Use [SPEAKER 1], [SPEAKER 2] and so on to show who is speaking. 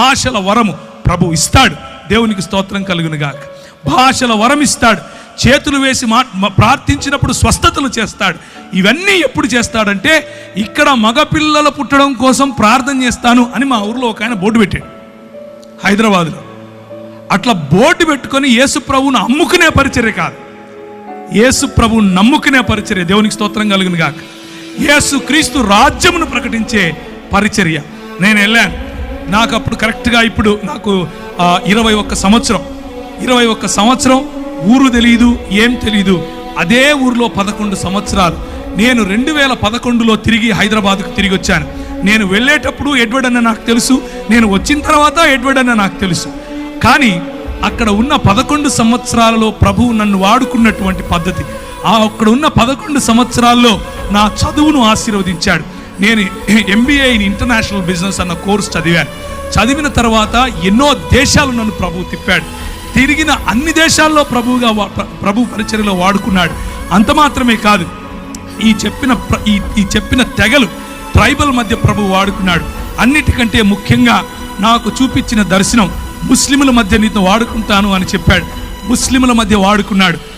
[SPEAKER 1] భాషల వరము ప్రభు ఇస్తాడు. దేవునికి స్తోత్రం కలుగును గాక భాషల వరం ఇస్తాడు. చేతులు వేసి మా ప్రార్థించినప్పుడు స్వస్థతలు చేస్తాడు. ఇవన్నీ ఎప్పుడు చేస్తాడంటే ఇక్కడ మగపిల్లలు పుట్టడం కోసం ప్రార్థన చేస్తాను అని మా ఊర్లో ఒక ఆయన బోర్డు పెట్టాడు. హైదరాబాద్లో. అట్లా బోర్డు పెట్టుకొని యేసు ప్రభువును అమ్ముకునే పరిచర్య కాదు. యేసు ప్రభువును నమ్ముకునే పరిచర్య దేవునికి స్తోత్రం కలుగును గాక యేసు క్రీస్తు రాజ్యమును ప్రకటించే పరిచర్య. నేను వెళ్ళాను. నాకు అప్పుడు కరెక్ట్గా ఇప్పుడు నాకు ఇరవై ఒక్క సంవత్సరం. ఇరవై ఒక్క సంవత్సరం ఊరు తెలియదు ఏం తెలియదు అదే ఊర్లో పదకొండు సంవత్సరాలు. నేను రెండు వేల పదకొండులో తిరిగి హైదరాబాద్కు తిరిగి వచ్చాను. నేను వెళ్ళేటప్పుడు ఎడ్వర్డ్ అన్న నాకు తెలుసు నేను వచ్చిన తర్వాత ఎడ్వర్డ్ అన్న నాకు తెలుసు. కానీ అక్కడ ఉన్న పదకొండు సంవత్సరాలలో ప్రభువు నన్ను వాడుకున్నటువంటి పద్ధతి. ఆ అక్కడ ఉన్న పదకొండు సంవత్సరాల్లో నా చదువును ఆశీర్వదించాడు. నేను ఎంబీఏ ఇన్ ఇంటర్నేషనల్ బిజినెస్ అన్న కోర్స్ చదివాను. చదివిన తర్వాత ఎన్నో దేశాలు నన్ను ప్రభువు తిప్పాడు. తిరిగిన అన్ని దేశాల్లో ప్రభువుగా ప్రభు పరిచర్యలో వాడుకున్నాడు. అంత మాత్రమే కాదు ఈ చెప్పిన ప్ర- ఈ ఈ చెప్పిన తెగలు ట్రైబల్ మధ్య ప్రభు వాడుకున్నాడు. అన్నిటికంటే ముఖ్యంగా నాకు చూపించిన దర్శనం ముస్లిముల మధ్య నీతో వాడుకుంటాను అని చెప్పాడు. ముస్లిముల మధ్య వాడుకున్నాడు.